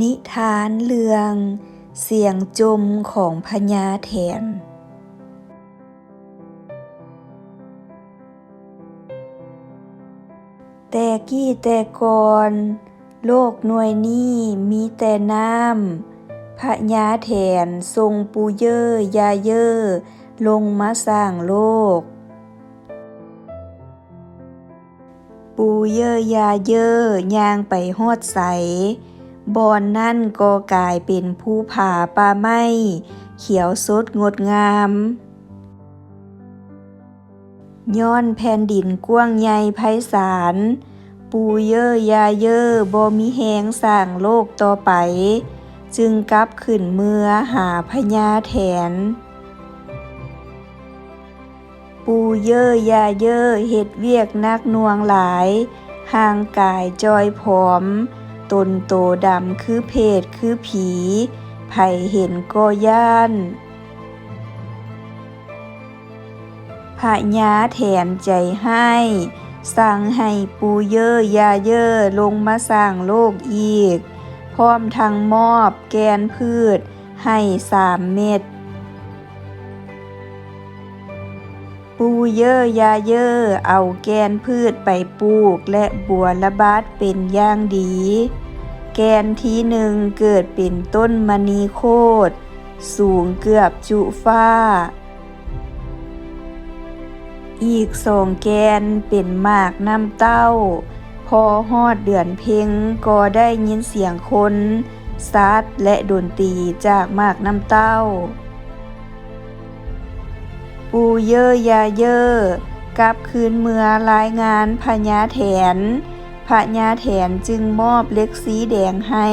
นิทานเรื่อง เสียงจมของพญาแถน แต่กี้แต่ก่อนโลกหน่วยนี้มีแต่น้ำพญาแถนทรงปูเยอยาเยอลงมาสร้างโลก ปูเยอยาเยอยางไปฮอดใส บอนนั่นก็กลายเป็นภูผาป่าไม้เขียวสดงดงาม ย้อนแผ่นดินกว้างใหญ่ไพศาล ปูเยอยาเยอบ่มีแหงสร้างโลกต่อไป จึงกลับขึ้นเมือหาพญาแถน ปูเยอยาเยอเฮ็ดเวียกนักหน่วงหลาย ห่างกายจอยผอม ตนโตดำคือเพศคือผีไผเห็นก็ย่านพระยาแถนใจให้ สั่งให้ปูเยอยาเยอลงมาสร้างโลกอีก พร้อมทั้งมอบแกนพืชให้สามเม็ดปูเยอยาเยอเอาแกนพืชไปปลูกและบัวระบาดเป็นอย่างดี แกนทีหนึ่งเกิดเป็นต้นมณีโคตรสูงเกือบจุฟ้า อีกสองแกนเป็นหมากน้ำเต้า พอฮอดเดือนเพ็งก็ได้ยินเสียงคนซัดและดนตรีจากหมากน้ำเต้า ปูเยอยาเยอกลับคืนเมือรายงานพญาแถน พระญาแถนจึงมอบเล็กสีแดงให้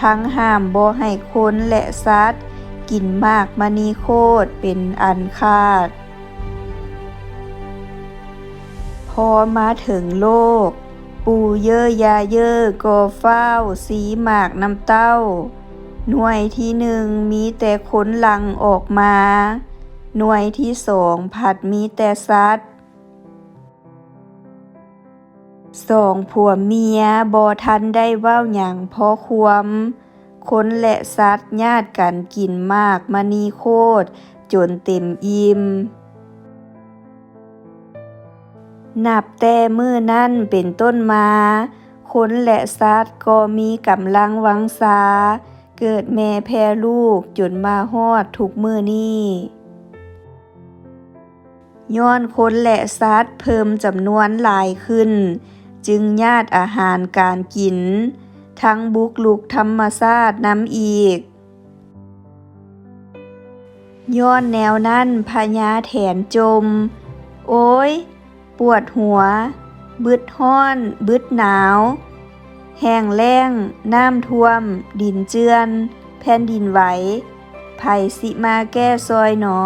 ทั้งห้ามบ่ให้คนและสัตว์กินมากมณีโคตรเป็นอันขาด พอมาถึงโลก ปูเยอยาเยอก็เฝ้าสีหมากน้ำเต้า หน่วยที่หนึ่งมีแต่ขนหลังออกมา หน่วยที่สองผัดมีแต่สัต สองผัวเมียบ่ทันได้เว้าหยังพอควมคนและสัตว์ญาติกันกินมากมณีโคตรจนเต็มอิ่มนับแต่มื้อนั้นเป็นต้นมา คนและสัตว์ก็มีกำลังวังสา เกิดแม่แพร่ลูกจนมาฮอดทุกมื้อนี้ย้อนคนและสัตว์เพิ่มจำนวนหลายขึ้น จึงญาติอาหารการกิน ทั้งบุกลุกธรรมชาติน้ำอีก ย้อนแนวนั้นพญาแถนจม โอ้ย ปวดหัว บึดห้อน บึดหนาว แห้งแล้ง น้ำท่วม ดินเจือน แผ่นดินไหวไผ่สิมาแก้ซอยหนอ